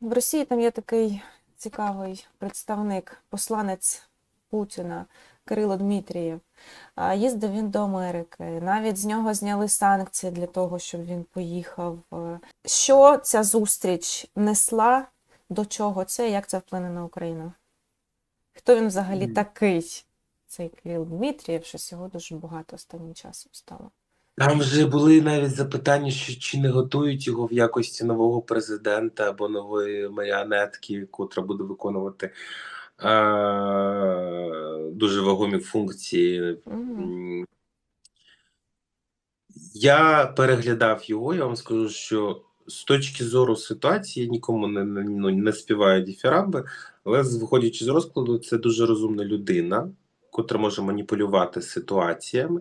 В Росії там є такий цікавий представник, посланець Путіна Кирило Дмитрієв. Їздив він до Америки. Навіть з нього зняли санкції для того, щоб він поїхав. Що ця зустріч несла, до чого це, і як це вплине на Україну? Хто він взагалі такий, цей Кирил Дмитрієв, що його дуже багато останнім часом стало? Там вже були навіть запитання, що чи не готують його в якості нового президента або нової маріонетки, котра буде виконувати. Е- дуже вагомі функції. Я переглядав його, я вам скажу, що з точки зору ситуації я нікому не, не, ну, не співаю діфірамби, але виходячи з розкладу, це дуже розумна людина, котра може маніпулювати ситуаціями,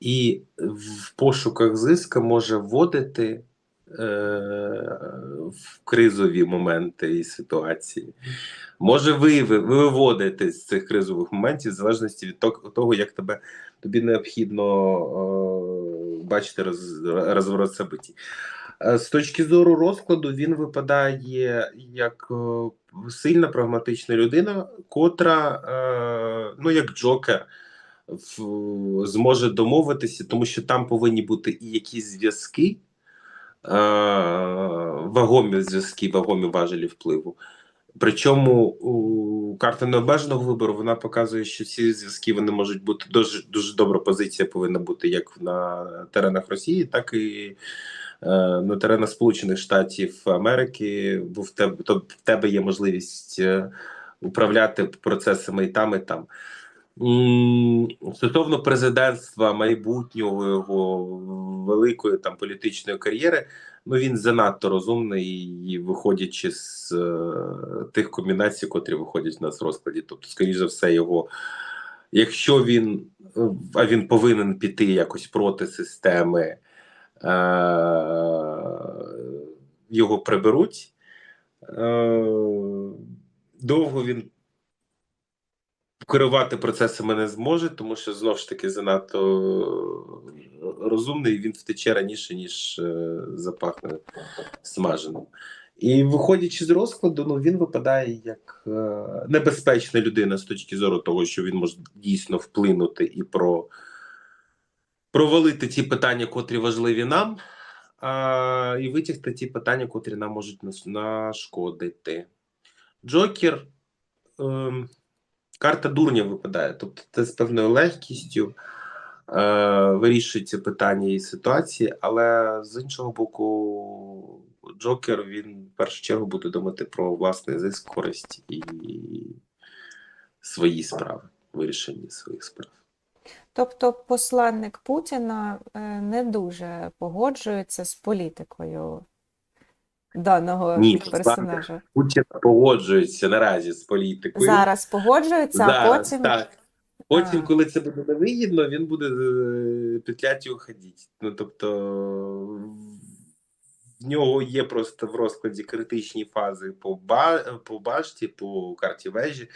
і в пошуках зиска може вводити е, в кризові моменти і ситуації. Може виводити з цих кризових моментів в залежності від того- як тебе тобі необхідно е, бачити роз, розворот событий. Е, З точки зору розкладу, він випадає як е, сильна прагматична людина, котра, е, ну як Джокер, зможе домовитися, тому що там повинні бути і якісь зв'язки, е, вагомі зв'язки, вагомі важелі впливу. Причому у карта необмеженого вибору вона показує, що ці зв'язки вони можуть бути дуже дуже добра позиція повинна бути як на теренах Росії, так і е, на теренах Сполучених Штатів Америки, бо в тебе то в тебе є можливість е, управляти процесами і там, і там. Стосовно президентства, майбутнього його великої там політичної кар'єри, ну він занадто розумний і виходячи з е, тих комбінацій, котрі виходять у нас в розкладі. Тобто, скоріш за все, його, якщо він, а він повинен піти якось проти системи, е, його приберуть. Е, довго він керувати процесами не зможе, тому що знову ж таки занадто розумний, він втече раніше, ніж е, запахне смаженим. І виходячи з розкладу, ну він випадає як е, небезпечна людина з точки зору того, що він може дійсно вплинути і про провалити ті питання, котрі важливі нам, а, і витягти ті питання, котрі нам можуть нашкодити. Джокер. ем, карта дурня випадає. Тобто, це з певною легкістю е, вирішується питання і ситуації, але з іншого боку, Джокер він в першу чергу буде думати про власний зиск, користь і свої справи, вирішення своїх справ. Тобто посланник Путіна е, не дуже погоджується з політикою даного Ні, персонажа. Путін погоджується наразі з політикою. Зараз погоджується, а Зараз, потім так. Потім, А. коли це буде невигідно, він буде е, петлять і уходити. Ну тобто в нього є просто в розкладі критичні фази по, ба, по башті, по карті вежі,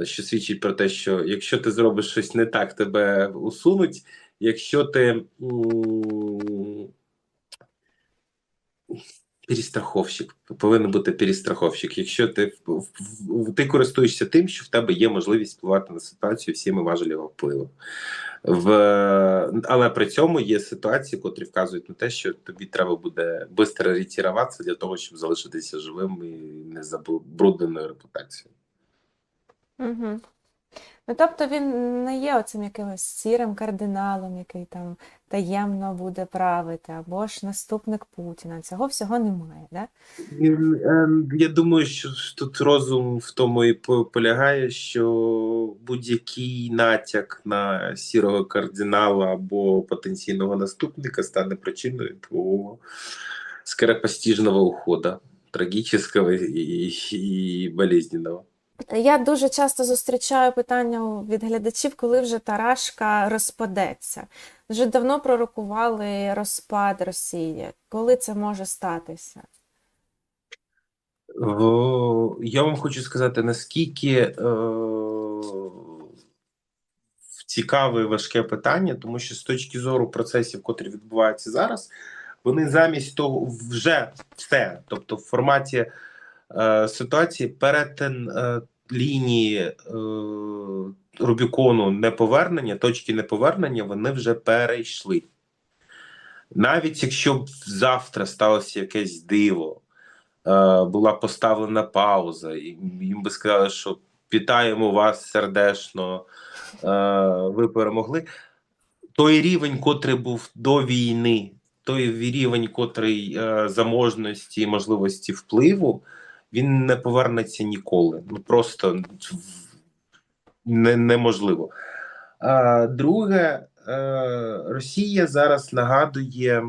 е, що свідчить про те, що якщо ти зробиш щось не так, тебе усунуть. Якщо ти перестраховщик, повинен бути перестраховщик. Якщо ти ти користуєшся тим, що в тебе є можливість впливати на ситуацію всіми важелями впливу. В, але при цьому є ситуації, котрі вказують на те, що тобі треба буде швидко ретіруватися для того, щоб залишитися живим і не забрудненою репутацією. Угу. Ну, тобто він не є оцим якимось сірим кардиналом, який там таємно буде правити, або ж наступник Путіна. Цього всього немає, да? Е, Я думаю, що тут розум в тому і полягає, що будь-який натяк на сірого кардинала або потенційного наступника стане причиною твого скоропостижного ухода, трагічного і, і болезненного. Я дуже часто зустрічаю питання від глядачів, коли вже Тарашка розпадеться. Вже давно пророкували розпад Росії. Коли це може статися? Я вам хочу сказати, наскільки е, цікаве і важке питання, тому що з точки зору процесів, котрі відбуваються зараз, вони замість того вже все, тобто в форматі е, ситуації перетин е, лінії е, Рубікону неповернення, точки неповернення, вони вже перейшли. Навіть якщо б завтра сталося якесь диво, була поставлена пауза, і їм би сказали, що вітаємо вас сердечно, ви перемогли. Той рівень, котрий був до війни, той рівень, котрий заможності і можливості впливу, він не повернеться ніколи. Ну просто не, неможливо. А, друге, е, Росія зараз нагадує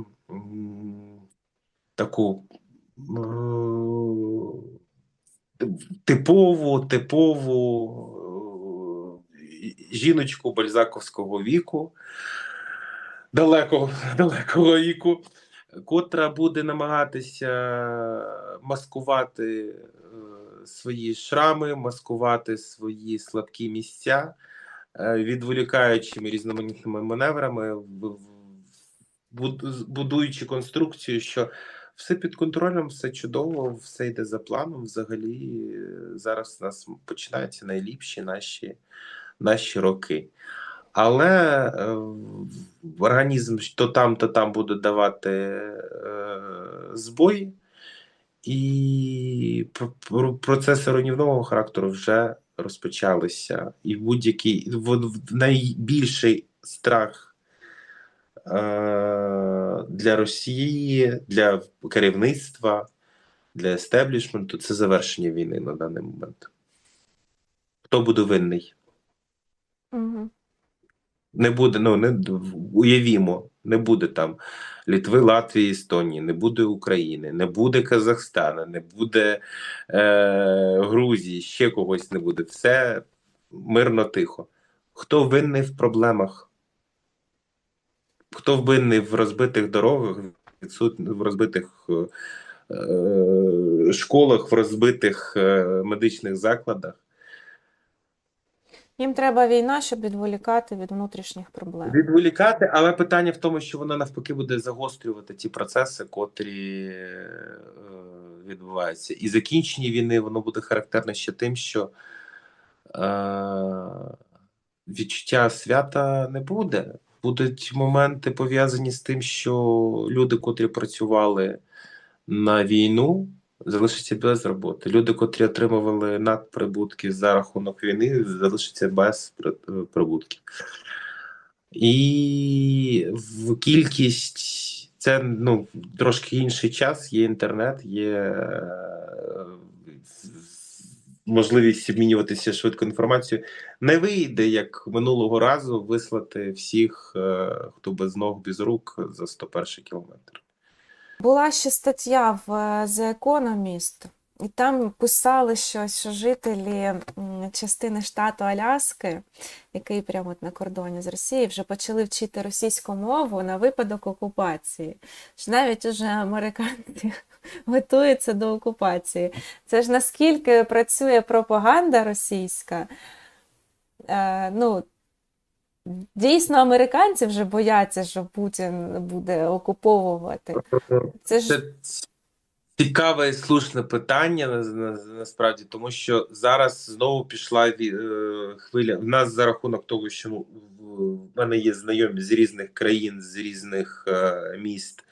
таку е, типову, типову е, жіночку бальзаковського віку, далекого, далекого віку, котра буде намагатися маскувати е, свої шрами, маскувати свої слабкі місця, е, відволікаючими різноманітними маневрами, будуючи конструкцію, що все під контролем, все чудово, все йде за планом. Взагалі, е, зараз у нас починаються найліпші наші, наші роки. Але е, організм то там, то там буде давати е, збої, і пр- пр- процеси руйнівного характеру вже розпочалися. І будь-який найбільший страх е, для Росії, для керівництва, для естеблішменту це завершення війни на даний момент. Хто буде винний? Угу. Не буде, ну не уявімо, не буде там Літви, Латвії, Естонії, не буде України, не буде Казахстана, не буде е, Грузії, ще когось не буде. Все мирно тихо. Хто винний в проблемах? Хто винний в розбитих дорогах, відсут... в розбитих е, е, школах, в розбитих е, медичних закладах? Їм треба війна, щоб відволікати від внутрішніх проблем. Відволікати, але питання в тому, що вона навпаки буде загострювати ті процеси, котрі е, відбуваються. І закінчення війни воно буде характерне ще тим, що е, відчуття свята не буде. Будуть моменти пов'язані з тим, що люди, котрі працювали на війну, залишаться без роботи. Люди, котрі отримували надприбутки за рахунок війни, залишаться без при- прибутків. І в кількість це ну трошки інший час. Є інтернет, є е, можливість обмінюватися швидко інформацією. Не вийде як минулого разу вислати всіх, е, хто без ног, без рук за 101 кілометр. Була ще стаття в е, The Economist, і там писали щось, що жителі частини штату Аляски, який прямо от на кордоні з Росією, вже почали вчити російську мову на випадок окупації. Що навіть уже американці готуються до окупації. Це ж наскільки працює пропаганда російська. Е, ну, Дійсно, американці вже бояться, що Путін буде окуповувати. Це ж цікаве і слушне питання на, на, насправді, тому що зараз знову пішла е, хвиля. В нас за рахунок того, що в мене є знайомі з різних країн, з різних е, міст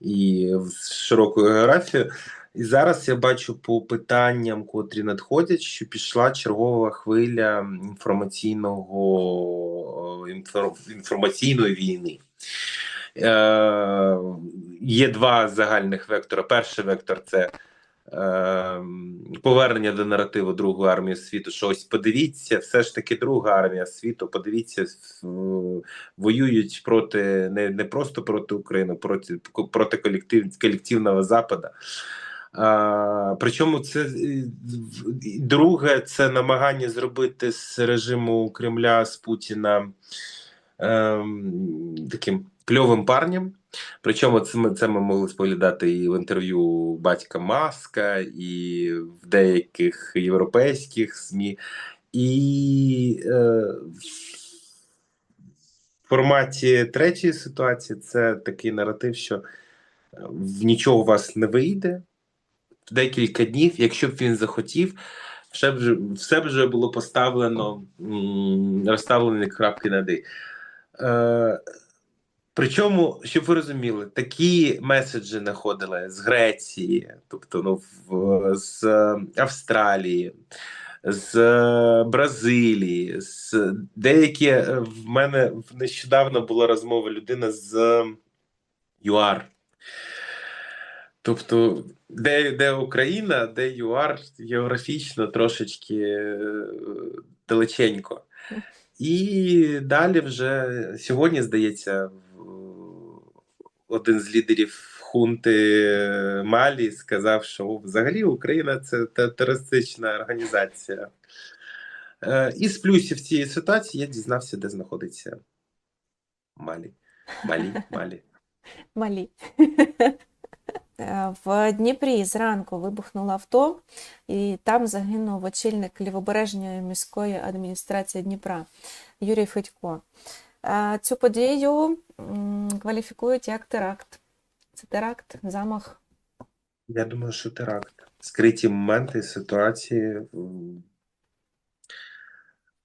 і з широкою географією. І зараз я бачу по питанням, котрі надходять, що пішла чергова хвиля інформаційного е, інформаційної війни. Е, є два загальних вектора. Перший вектор це е, повернення до наративу Другої армії світу. Що ось подивіться, все ж таки Друга армія світу. Подивіться, воюють проти не, не просто проти України, проти, проти колектив, колективного Запада. Причому це е, друге, це намагання зробити з режиму Кремля з Путіна ем, таким кльовим парнем. Причому це ми, це ми могли споглядати і в інтерв'ю батька Маска, і в деяких європейських ЗМІ. І е, в форматі третьої ситуації це такий наратив, що в нічого у вас не вийде, декілька днів, якщо б він захотів, все б все б вже було поставлено, розставлені крапки над «і». Е, Причому, щоб ви розуміли, такі меседжі знаходили з Греції, тобто ну, в, з Австралії, з Бразилії, з деякі е, в мене нещодавно була розмова людина з ЮАР. Тобто, де, де Україна, де ЮАР географічно трошечки е, далеченько. І далі вже сьогодні, здається, один з лідерів хунти Малі сказав, що взагалі Україна це терористична організація. Е, Із плюсів цієї ситуації я дізнався, де знаходиться Малі. Малі, Малі. Малі. Е, В Дніпрі зранку вибухнуло авто, і там загинув очільник лівобережної міської адміністрації Дніпра Юрій Федько. Е, Цю подію кваліфікують як теракт. Це теракт, замах. Я думаю, що теракт. Скриті моменти ситуації,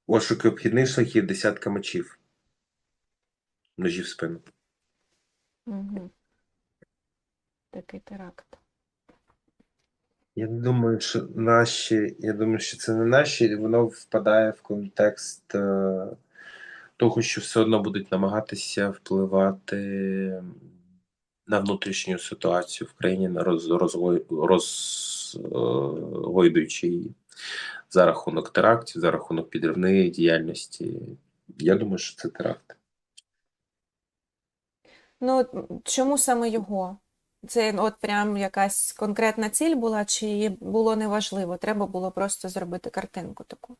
ошуки обхідних шляхів, десятка мечів. Ножі в спину. Угу. Такий теракт. Я думаю, що наші, я думаю, що це не наші, воно впадає в контекст е, того, що все одно будуть намагатися впливати на внутрішню ситуацію в країні, на роз, розгой- розгойдуючи її за рахунок терактів, за рахунок підривної діяльності. Я думаю, що це теракт. Ну, чому саме його? Це от прям якась конкретна ціль була, чи було неважливо? Треба було просто зробити картинку таку.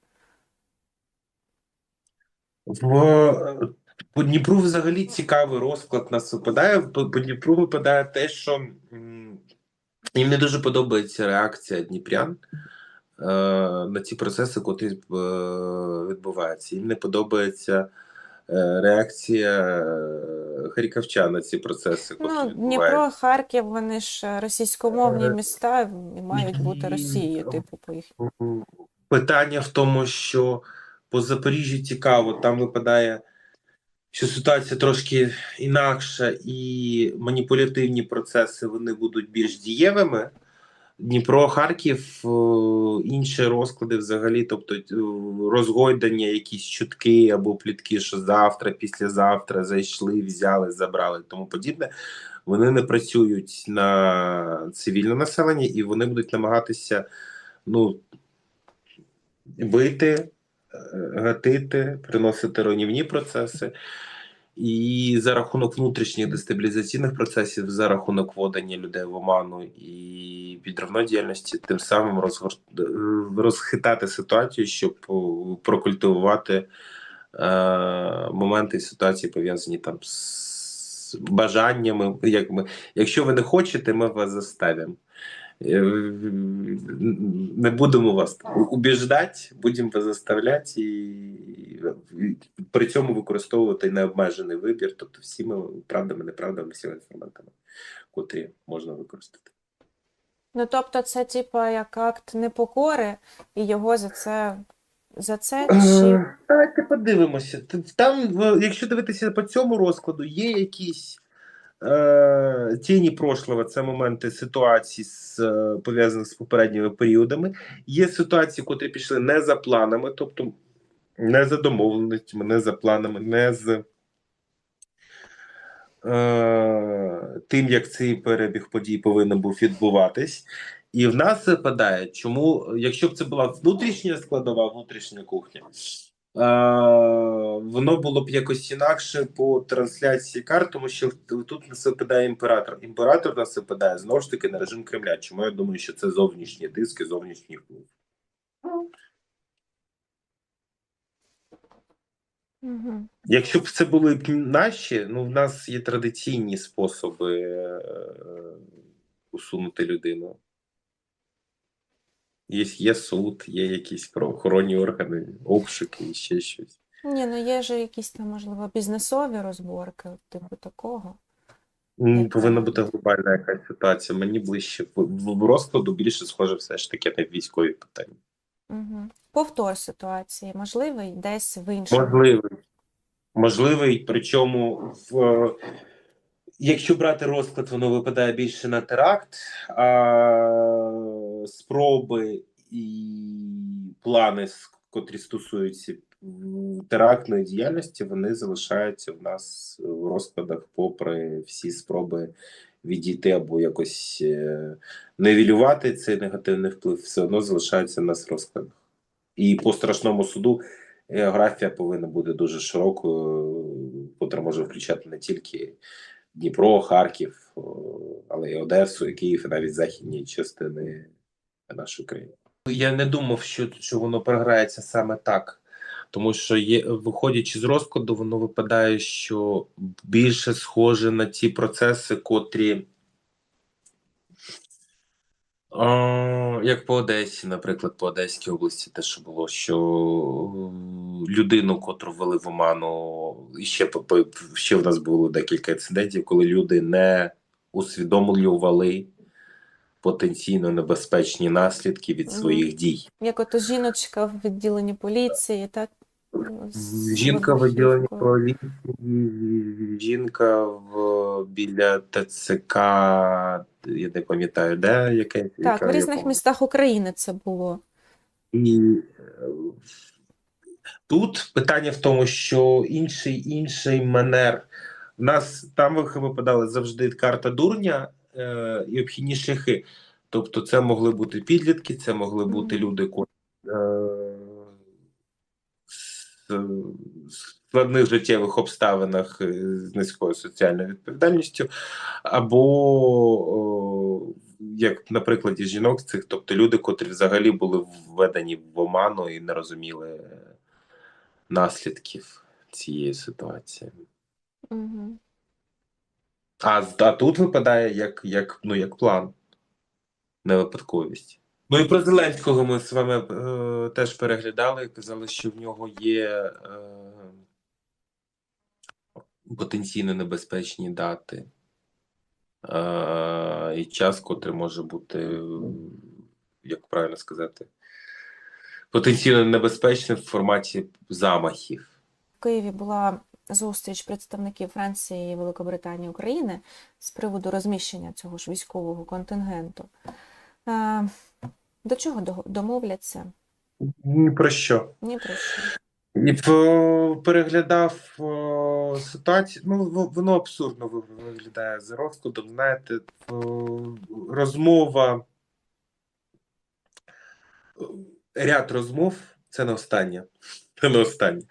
В по Дніпру взагалі цікавий розклад нас випадає. По, Дніпру випадає те, що їм не дуже подобається реакція дніпрян е, на ці процеси, котрі е, відбуваються. Їм не подобається е, реакція е, харківчан на ці процеси, Ну. Дніпро, Харків, вони ж російськомовні Е, міста і мають бути Росією, типу, по їх. Питання в тому, що по Запоріжжю цікаво, там випадає, що ситуація трошки інакша, і маніпулятивні процеси вони будуть більш дієвими. Дніпро, Харків, е, інші розклади взагалі, тобто е, розгойдання, якісь чутки або плітки, що завтра, післязавтра зайшли, взяли, забрали і тому подібне. Вони не працюють на цивільне населення і вони будуть намагатися ну, бити, е, гатити, приносити руйнівні процеси. І за рахунок внутрішніх дестабілізаційних процесів, за рахунок вводення людей в оману і підривної діяльності, тим самим розгор... розхитати ситуацію, щоб прокультивувати е, моменти ситуації пов'язані там з бажаннями. Як ми, якщо ви не хочете, ми вас заставимо. Е, Не будемо вас убіждати, будемо вас заставляти і при цьому використовувати необмежений вибір, тобто всіми правдами, неправдами, всіма інструментами, котрі можна використати. Ну, тобто, це типа як акт непокори, і його за це за це чи Е, Давайте подивимося. Там, якщо дивитися по цьому розкладу, є якісь е, тіні прошлого, це моменти ситуацій, з, е, пов'язаних з попередніми періодами. Є ситуації, котрі пішли не за планами, тобто не за домовленостями, не за планами, не з е, тим, як цей перебіг подій повинен був відбуватись. І в нас випадає, чому, якщо б це була внутрішня складова, внутрішня кухня, е, воно було б якось інакше по трансляції карт, тому що тут нас випадає імператор. Імператор нас випадає знову ж таки на режим Кремля. Чому я думаю, що це зовнішні тиски, зовнішній вплив. Угу. Якщо б це були б наші, ну в нас є традиційні способи е, усунути людину. Є, є суд, є якісь правоохоронні органи, обшуки і ще щось. Ні, ну є ж якісь там, можливо, бізнесові розборки, от типу такого. М, Повинна бути глобальна якась ситуація. Мені ближче в, в розкладу більше схоже все ж таки на військові питання. Угу. Повтор ситуації можливий десь в іншому. Можливий. Можливий, причому в якщо брати розклад, воно випадає більше на теракт, а спроби і плани, с- котрі стосуються терактної діяльності, вони залишаються в нас в розкладах, попри всі спроби відійти або якось е, невілювати цей негативний вплив, все одно залишаються в нас в розкладах. І по страшному суду географія повинна бути дуже широкою, котра може включати не тільки Дніпро, Харків, але й Одесу, і Київ, і навіть західні частини нашої країни. Я не думав, що, що воно програється саме так. Тому що є, виходячи з розкладу, воно випадає, що більше схоже на ті процеси, котрі а, як по Одесі, наприклад, по Одеській області, те, що було, що е, людину, котру ввели в оману, і ще ще в нас було декілька інцидентів, коли люди не усвідомлювали потенційно небезпечні наслідки від своїх дій. Як ото жіночка в відділенні поліції, так? Жінка в відділенні поліції, жінка в біля ТЦК, я не пам'ятаю, де яке Так, яка- в різних містах України це було. І е, тут питання в тому, що інший інший манер. В нас там випадала завжди карта дурня е, і обхідні шляхи. Тобто, це могли бути підлітки, це могли бути люди, е, складних життєвих обставинах е, з низькою соціальною відповідальністю, або як на прикладі жінок цих, тобто люди, котрі взагалі були введені в оману і не розуміли наслідків цієї ситуації. Угу. А, а тут випадає як, як, ну, як план, не випадковість. Ну і про Зеленського ми з вами е, теж переглядали казали, що в нього є е, потенційно небезпечні дати. Е, і час, котрий може бути, як правильно сказати, потенційно небезпечним в форматі замахів. В Києві була зустріч представників Франції, Великобританії України з приводу розміщення цього ж військового контингенту. Е, До чого домовляться? Ні про що. Ні про що. Переглядав о, ситуацію. Ну, воно абсурдно виглядає за розкладом. Знаєте, о, розмова, ряд розмов це не останнє. Це не останнє.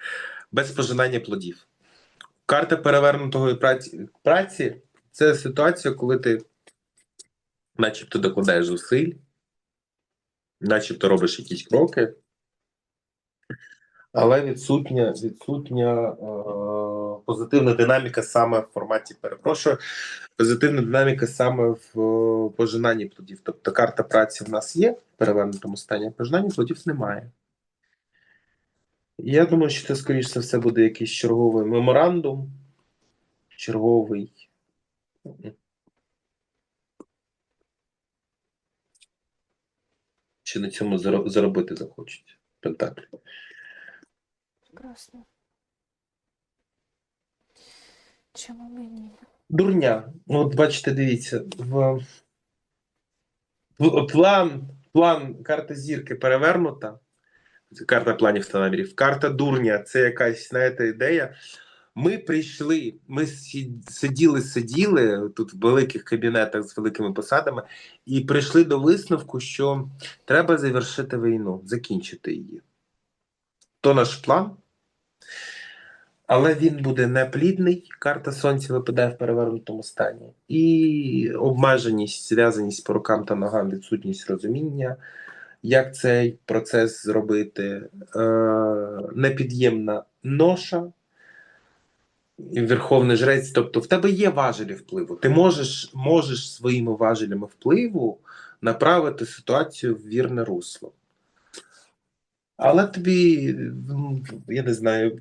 Без пожинання плодів. Карта перевернутої праці, праці це ситуація, коли ти начебто докладаєш зусиль, начебто робиш якісь кроки. Але відсутня, відсутня е, позитивна динаміка саме в форматі, перепрошую, позитивна динаміка саме в е, пожинанні плодів. Тобто карта праці в нас є в перевернутому стані, а пожинання плодів немає. Я думаю, що це, скоріш за все, буде якийсь черговий меморандум, черговий. Чи на цьому заробити захочуть? Пентаклі. Прекрасно. Чому мені? Дурня. Ну, От бачите, дивіться, в, в план, план карта зірки перевернута. Карта планів та намірів. Карта дурня це якась, знаєте, ідея. Ми прийшли, ми сиділи, сиділи тут в великих кабінетах з великими посадами, і прийшли до висновку, що треба завершити війну, закінчити її. То наш план. Але він буде неплідний. Карта сонця випадає в перевернутому стані. І обмеженість, зв'язаність по рукам та ногам, відсутність розуміння, як цей процес зробити, е, непід'ємна ноша, верховний жрець. Тобто, в тебе є важелі впливу. Ти можеш, можеш своїми важелями впливу направити ситуацію в вірне русло. Але тобі, ну, я не знаю,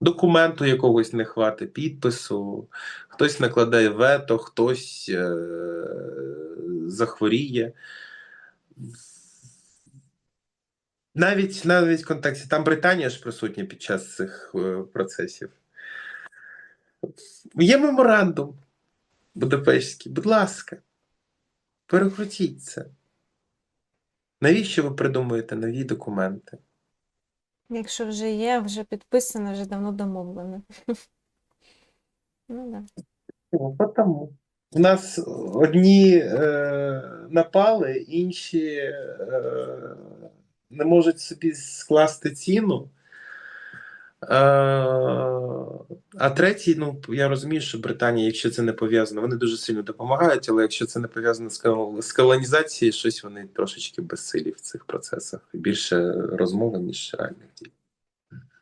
документу якогось не хватить, підпису, хтось накладає вето, хтось е- захворіє. Навіть навіть в контексті там Британія ж присутня під час цих е, процесів. Є меморандум Будапештський, будь ласка, перекрутіть це. Навіщо ви придумуєте нові документи? Якщо вже є, вже підписано, вже давно домовлено. Ну, да. Ну, потому. У нас одні е, напали, інші е, не можуть собі скласти ціну. Е, а третій, ну я розумію, що Британія, якщо це не пов'язано, вони дуже сильно допомагають, але якщо це не пов'язано з, кол- з колонізацією, щось вони трошечки безсилі в цих процесах. Більше розмови, ніж реальних дій.